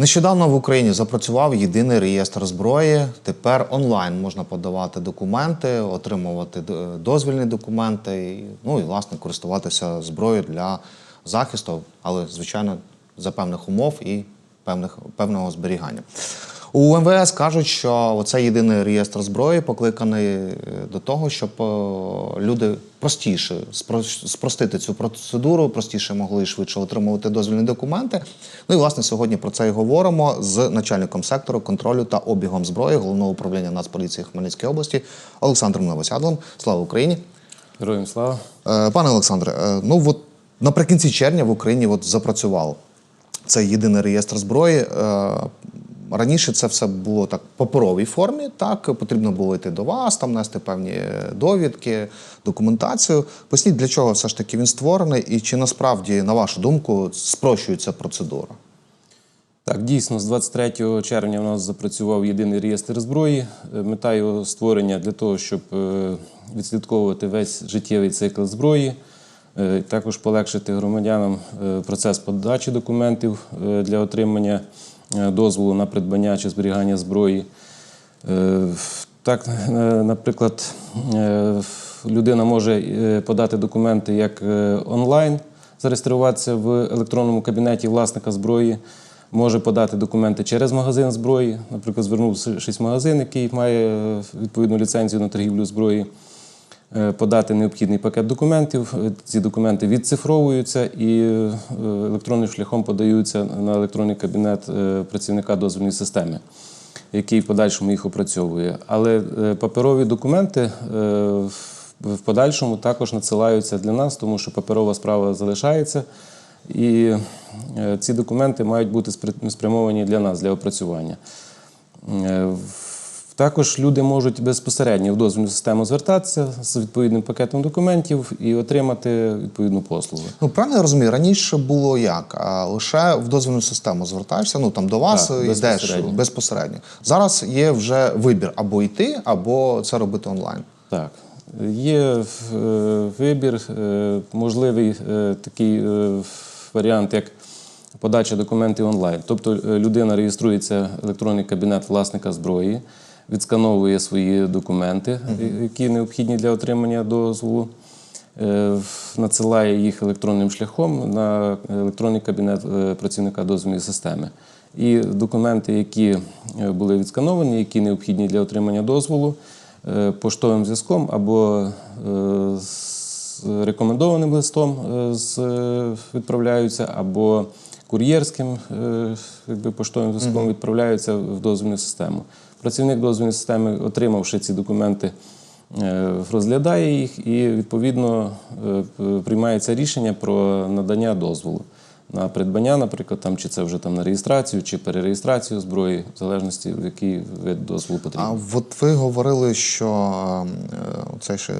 Нещодавно в Україні запрацював єдиний реєстр зброї. Тепер онлайн можна подавати документи, отримувати дозвільні документи, ну і власне користуватися зброєю для захисту, але звичайно за певних умов і певних певного зберігання. У МВС кажуть, що оцей єдиний реєстр зброї покликаний е, до того, щоб е, люди простіше спро- спростити цю процедуру, простіше могли швидше отримувати дозвільні документи. Ну і власне сьогодні про це і говоримо з начальником сектору контролю та обігом зброї головного управління Нацполіції Хмельницької області Олександром Новосядлом. Слава Україні! Героям слава. Е, Пане Олександре, ну от наприкінці червня в Україні от запрацював цей єдиний реєстр зброї. Раніше це все було так в паперовій формі. Так потрібно було йти до вас, там нести певні довідки, документацію. Поясніть, для чого все ж таки він створений, і чи насправді, на вашу думку, спрощується процедура? Так, дійсно, з 23 червня у нас запрацював єдиний реєстр зброї. Е, Мета його створення для того, щоб е, відслідковувати весь життєвий цикл зброї, е, також полегшити громадянам процес подачі документів для отримання дозволу на придбання чи зберігання зброї. Е, Так, е, наприклад, е, людина може е, подати документи як е, онлайн, зареєструватися в електронному кабінеті власника зброї, може подати документи через магазин зброї, наприклад, звернувшись в магазин, який має е, відповідну ліцензію на торгівлю зброї, е, подати необхідний пакет документів. Е, Ці документи відцифровуються і е, електронним шляхом подаються на електронний кабінет е, працівника дозвільної системи який в подальшому їх опрацьовує. Але е, паперові документи е, в- подальшому також надсилаються для нас, тому що паперова справа залишається. І е, ці документи мають бути спрямовані для нас, для опрацювання. Також люди можуть безпосередньо в дозвільну систему звертатися з відповідним пакетом документів і отримати відповідну послугу. Ну, правильно я розумію, раніше було як? А лише в дозвільну систему звертаєшся, ну там до вас Так, йдеш безпосередньо. безпосередньо. Зараз є вже вибір або йти, або це робити онлайн. Так, є е, вибір, е, можливий е, такий варіант, як подача документів онлайн. Тобто людина реєструється в електронний кабінет власника зброї, відскановує свої документи, е, які необхідні для отримання дозволу. е, Надсилає їх електронним шляхом на електронний кабінет е, працівника дозвільної системи. І документи, які були відскановані, які необхідні для отримання дозволу, поштовим зв'язком або з рекомендованим листом відправляються, або кур'єрським якби, поштовим зв'язком відправляються в дозвільну систему. Працівник дозвільної системи, отримавши ці документи, е, розглядає їх і відповідно е, приймається рішення про надання дозволу на придбання, наприклад, там чи це вже там на реєстрацію, чи перереєстрацію зброї, в залежності в який вид дозволу потрібен. А от ви говорили, що е, цей ще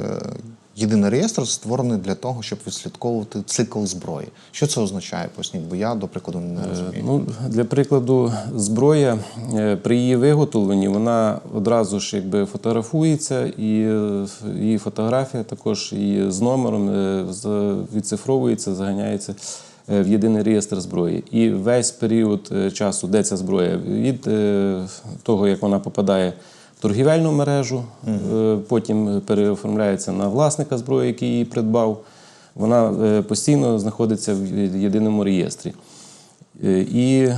єдиний реєстр створений для того, щоб відслідковувати цикл зброї. Що це означає? Поясніть, бо я, до прикладу, не розумію. Ну, для прикладу, зброя е, при її виготовленні вона одразу ж якби фотографується, і е, її фотографія також і з номером е, відцифровується, заганяється е, в єдиний реєстр зброї. І весь період е, часу, де ця зброя, від е, того, як вона попадає торгівельну мережу, е, потім переоформляється на власника зброї, який її придбав. Вона е, постійно знаходиться в єдиному реєстрі. Е, І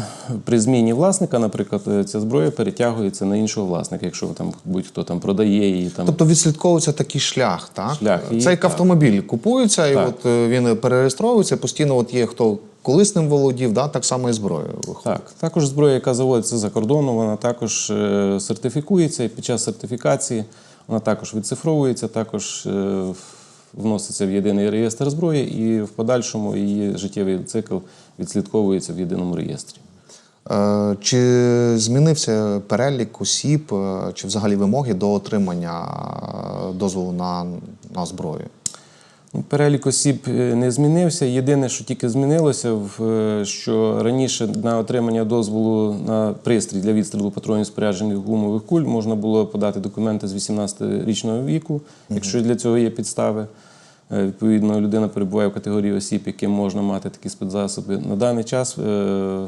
при зміні власника, наприклад, е, ця зброя перетягується на іншого власника, якщо там будь-хто там продає її. Там. Тобто відслідковується такий шлях, так? Шлях, Це як автомобіль купується, і Так. от е, він перереєстровується, постійно от є хто колись ним володів, да? так само і зброєю виходить. Так, також зброя, яка заводиться за кордону, вона також е, сертифікується, і під час сертифікації вона також відцифровується, також е, вноситься в єдиний реєстр зброї, і в подальшому її життєвий цикл відслідковується в єдиному реєстрі. Е, Чи змінився перелік осіб, чи взагалі вимоги до отримання дозволу на, на зброю? Ну, Перелік осіб е, не змінився. Єдине, що тільки змінилося, е, що раніше на отримання дозволу на пристрій для відстрілу патронів споряджених гумових куль можна було подати документи з 18-річного віку, якщо для цього є підстави. Е, Відповідно, людина перебуває в категорії осіб, яким можна мати такі спецзасоби. На даний час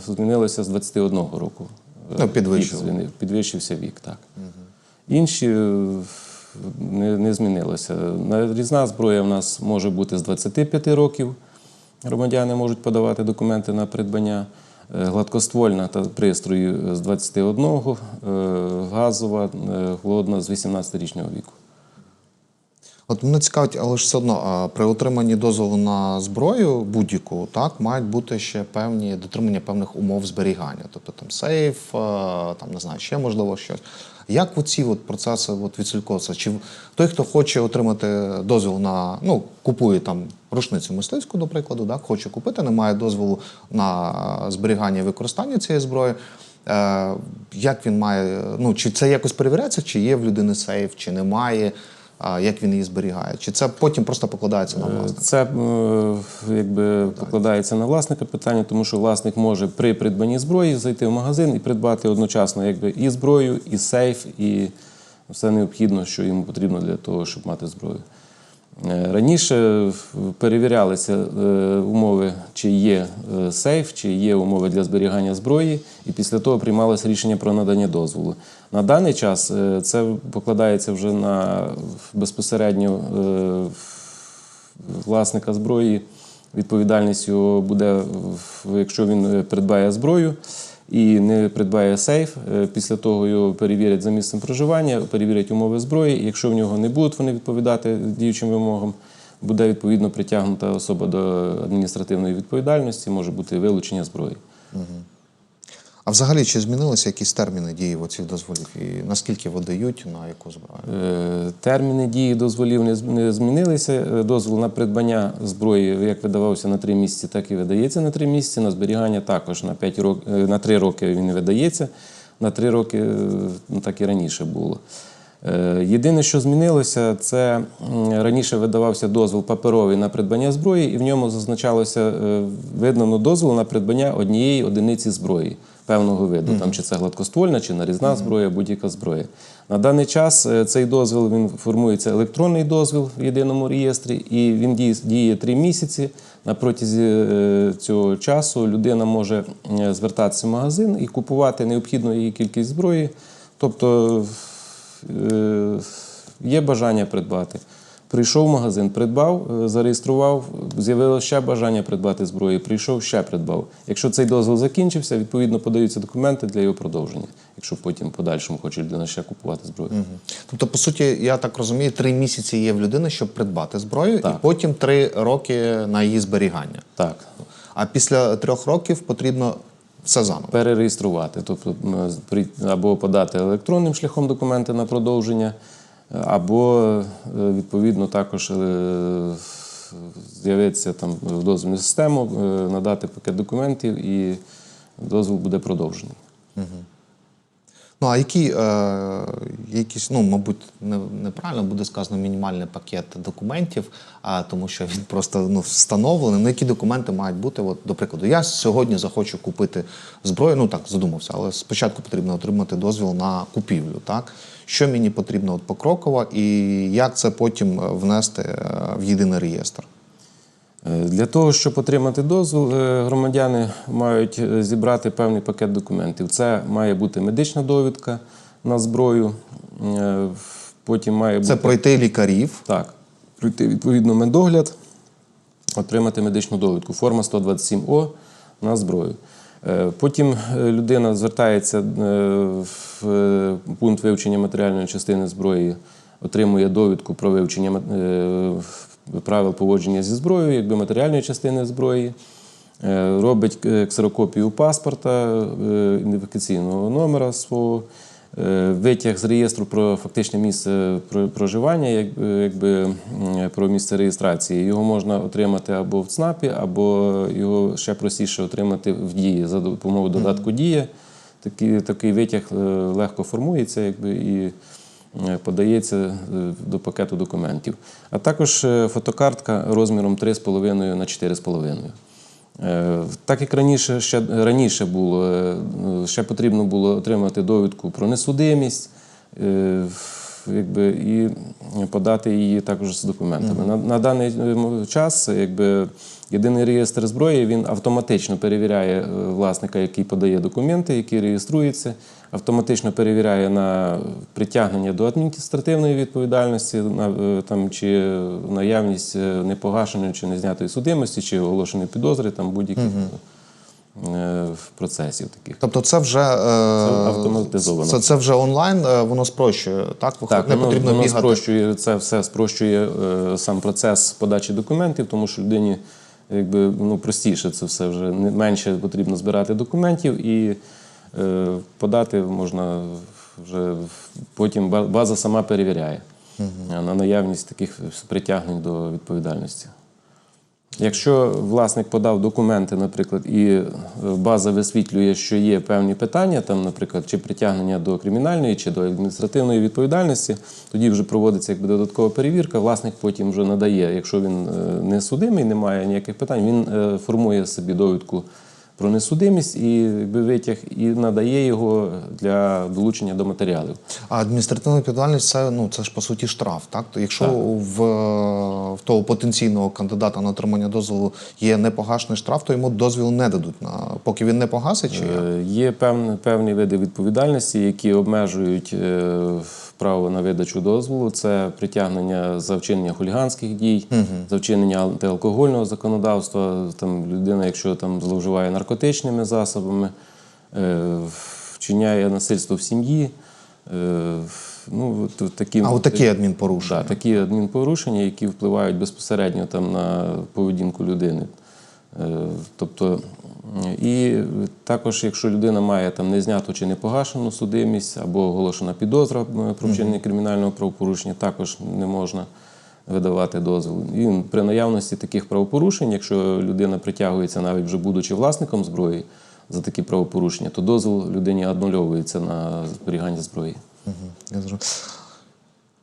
змінилося з 21 року. Ну, Підвищився вік, так. Інші не, не змінилося. Різна зброя в нас може бути з 25 років. Громадяни можуть подавати документи на придбання. Е, Гладкоствольна та пристрою з 21, е, газова, е, холодна з 18-річного віку. От мене цікавить, але ж все одно при отриманні дозволу на зброю будь-яку так мають бути ще певні дотримання певних умов зберігання, тобто там сейф, там не знаю, ще можливо щось. Як оці от процеси от відслідковуються? Чи той, хто хоче отримати дозвіл на ну купує там рушницю мисливську, до прикладу, так хоче купити, не має дозволу на зберігання і використання цієї зброї. Е, як він має, ну чи це якось перевіряється, чи є в людини сейф, чи немає, як він її зберігає? Чи це потім просто покладається на власника? Це е, якби покладається на власника питання, тому що власник може при придбанні зброї зайти в магазин і придбати одночасно якби і зброю, і сейф, і все необхідне, що йому потрібно для того, щоб мати зброю. Е, Раніше перевірялися е, умови, чи є е, сейф, чи є умови для зберігання зброї, і після того приймалося рішення про надання дозволу. На даний час е, це покладається вже на безпосередньо е, власника зброї. Відповідальність його буде, якщо він е, придбає зброю і не придбає сейф. Після того його перевірять за місцем проживання, перевірять умови зброї. Якщо в нього не будуть вони відповідати діючим вимогам, буде відповідно притягнута особа до адміністративної відповідальності, може бути вилучення зброї. А взагалі чи змінилися якісь терміни дії оцих дозволів? І наскільки видають на яку зброю? Е, Терміни дії дозволів не змінилися. Е, Дозвол на придбання зброї як видавався на 3 місяці, так і видається на 3 місяці. На зберігання також на 5 рок, е, на 3 роки він видається. На 3 роки ну, так і раніше було. Єдине, що змінилося, це раніше видавався дозвіл паперовий на придбання зброї, і в ньому зазначалося видано дозвіл на придбання однієї одиниці зброї певного виду, там чи це гладкоствольна, чи нарізна зброя, будь-яка зброя. На даний час е, цей дозвіл він формується електронний дозвіл в єдиному реєстрі, і він діє, діє три місяці. На протязі е, цього часу людина може е, звертатися в магазин і купувати необхідну її кількість зброї. Тобто є бажання придбати. Прийшов в магазин, придбав, е, зареєстрував, з'явилося ще бажання придбати зброю, прийшов, ще придбав. Якщо цей дозвіл закінчився, відповідно подаються документи для його продовження, якщо потім в подальшому хоче людина ще купувати зброю. Тобто, по суті, я так розумію, три місяці є в людини, щоб придбати зброю, і потім три роки на її зберігання. Так. А після трьох років потрібно все заново. перереєструвати, тобто або подати електронним шляхом документи на продовження, або е, відповідно також з'явиться з'явитися там в дозвільну систему, е, надати пакет документів і дозвіл буде продовжений. Ну а які е, якісь, ну мабуть, не, неправильно буде сказано мінімальний пакет документів, а тому що він просто ну встановлений. Ну які документи мають бути? От, до прикладу, я сьогодні захочу купити зброю. Ну так задумався, але спочатку потрібно отримати дозвіл на купівлю. Так що мені потрібно от покроково, і як це потім е, внести е, в єдиний реєстр? Е, Для того, щоб отримати дозвіл, е, громадяни мають е, зібрати певний пакет документів. Це має бути медична довідка на зброю, потім має бути Це пройти лікарів. Так, пройти відповідно медогляд, отримати медичну довідку. Форма 127О на зброю. Потім людина звертається в пункт вивчення матеріальної частини зброї, отримує довідку про вивчення правил поводження зі зброєю, якби матеріальної частини зброї. Е, Робить е, ксерокопію паспорта, е, ідентифікаційного номера свого, витяг з реєстру про фактичне місце проживання, якби про місце реєстрації. Його можна отримати або в ЦНАПі, або його ще простіше отримати в дії за допомогою додатку Дія. Такий, такий витяг легко формується якби, і подається е, до пакету документів. А також е, фотокартка розміром 3,5 на 4,5. Е, Так як раніше ще раніше було, е, ще потрібно було отримати довідку про несудимість. Якби, і подати її також з документами. На, на даний е, час якби, єдиний реєстр зброї він автоматично перевіряє е, власника, який подає документи, які реєструються, автоматично перевіряє на притягнення до адміністративної відповідальності, на е, там, чи наявність непогашеної чи незнятої судимості, чи оголошеної підозри, там будь-яких е, процесів таких. Тобто це вже е, автоматизовано. Це, це вже онлайн, е, воно спрощує. Так, Виходить, Так, не воно, потрібно воно бігати. спрощує це все спрощує е, сам процес подачі документів, тому що людині якби ну простіше це все вже менше потрібно збирати документів і е, подати можна вже потім ба- база сама перевіряє е, на наявність таких притягнень до відповідальності. Якщо власник подав документи, наприклад, і е, база висвітлює, що є певні питання, там, наприклад, чи притягнення до кримінальної чи до адміністративної відповідальності, тоді вже проводиться якби додаткова перевірка. Власник потім вже надає, якщо він е, не судимий, не має ніяких питань, він е, формує собі довідку про несудимість і якби витяг і надає його для долучення до матеріалів. А адміністративна відповідальність це, ну, це ж по суті штраф. Так? То якщо В, в того потенційного кандидата на отримання дозволу є непогашений штраф, то йому дозвіл не дадуть, на, поки він не погасить. Чи? Е, Є певні, певні види відповідальності, які обмежують е, право на видачу дозволу. Це притягнення за вчинення хуліганських дій, за вчинення антиалкогольного законодавства. Там людина, якщо там зловживає наркотичними засобами, е, вчиняє насильство в сім'ї. е, Ну, такі, А от такі адмінпорушення. Да, такі адмінпорушення, які впливають безпосередньо там, на поведінку людини. Е, Тобто, і також, якщо людина має там незняту чи непогашену судимість або оголошена підозра про вчинення кримінального правопорушення, також не можна видавати дозвіл. І при наявності таких правопорушень, якщо людина притягується, навіть вже будучи власником зброї за такі правопорушення, то дозвіл людині анульовується на зберігання зброї. Я.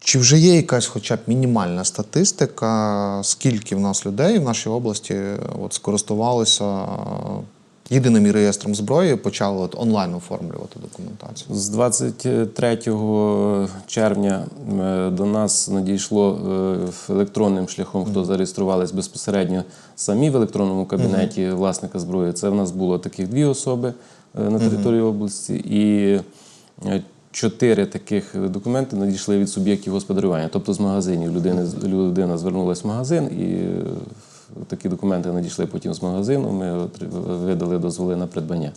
Чи вже є якась хоча б мінімальна статистика, скільки в нас людей в нашій області от, скористувалися єдиним реєстром зброї, почали от, онлайн оформлювати документацію? З 23 червня е, до нас надійшло е, електронним шляхом, хто зареєструвались безпосередньо самі в електронному кабінеті власника зброї. Це в нас було таких дві особи е, на території області, і чотири таких документи надійшли від суб'єктів господарювання, тобто з магазинів. Людина, людина звернулася в магазин і такі документи надійшли потім з магазину. Ми видали дозволи на придбання.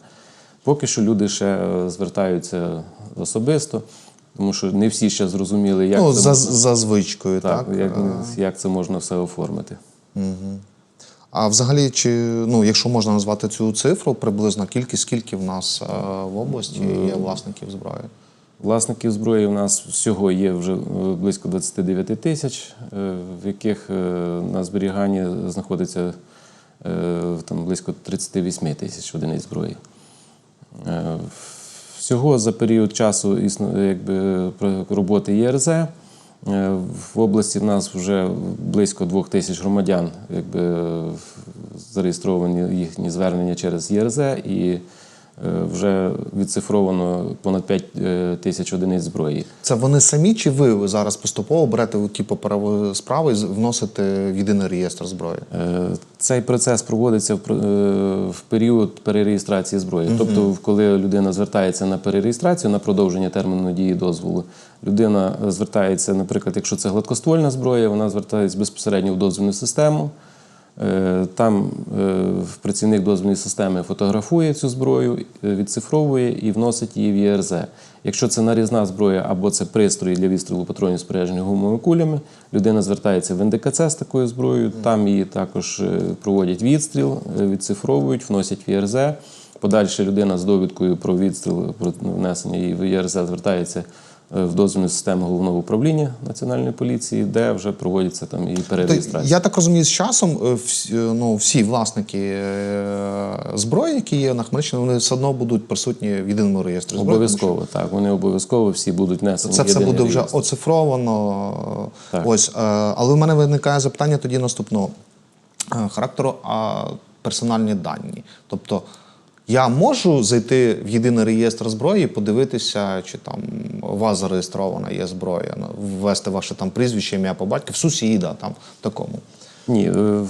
Поки що люди ще е, звертаються особисто, тому що не всі ще зрозуміли, як, ну, це, за, можна, за звичкою, так, так? як, як це можна все оформити. А взагалі, чи ну, якщо можна назвати цю цифру, приблизно кількість, скільки в нас е, в області є власників зброї? Власників зброї у нас всього є вже е, близько 29 тисяч, е, в яких е, на зберіганні знаходиться там близько 38 тисяч одиниць зброї. Всього за період часу якби, роботи ЄРЗ в області в нас вже близько двох тисяч громадян якби, зареєстровані їхні звернення через ЄРЗ і вже відцифровано понад 5 е, тисяч одиниць зброї. Це вони самі, чи ви зараз поступово берете ті паперові справи і вносите в єдиний реєстр зброї? Е, Цей процес проводиться в е, період перереєстрації зброї. Тобто, коли людина звертається на перереєстрацію на продовження терміну дії дозволу, людина е, звертається, наприклад, якщо це гладкоствольна зброя, вона звертається безпосередньо в дозвільну систему. Е, Там е, працівник дозвільної системи фотографує цю зброю, е, відцифровує і вносить її в ЄРЗ. Якщо це нарізна зброя або це пристрої для відстрілу патронів споряджені гумовими кулями, людина звертається в НДКЦ з такою зброєю, там її також проводять відстріл, відцифровують, вносять в ЄРЗ. Подальше людина з довідкою про відстріл, про внесення її в ЄРЗ звертається в дозвільну систему головного управління Національної поліції, де вже проводиться там і перереєстрація. я так розумію, з часом е, всі, е, ну, всі власники е, зброї, які є на Хмельниччині, вони все одно будуть присутні в єдиному реєстрі зброї. Обов'язково, так. Вони обов'язково всі будуть внесені. Це в все буде вже реєстр. оцифровано. Так. Ось, е, але в мене виникає запитання тоді наступного е, характеру, а персональні дані. Тобто, Я можу зайти в єдиний реєстр зброї і подивитися, чи там у вас зареєстрована є зброя, ну, ввести ваше там прізвище, ім'я по батьку, в сусіда, там такому. Ні, е,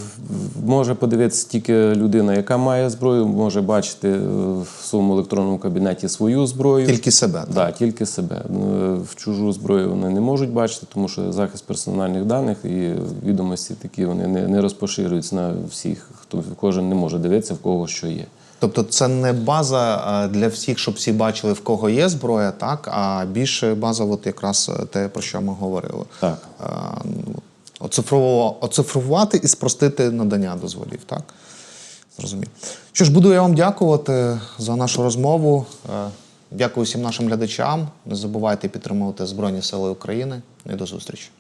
може подивитися тільки людина, яка має зброю, може бачити е, в своєму електронному кабінеті свою зброю. Тільки себе. так? Да, тільки себе. Е, В чужу зброю вони не можуть бачити, тому що захист персональних даних і відомості такі вони не, не розпоширюються на всіх. Хто кожен не може дивитися, в кого що є. Тобто це не база е, для всіх, щоб всі бачили, в кого є зброя, так, а більше база, от якраз е, те, про що ми говорили. Так. Е, ну, оцифрувати і спростити надання дозволів, так? Зрозумів. Що ж, буду я вам дякувати за нашу розмову. Е, Дякую всім нашим глядачам. Не забувайте підтримувати Збройні Сили України. І до зустрічі.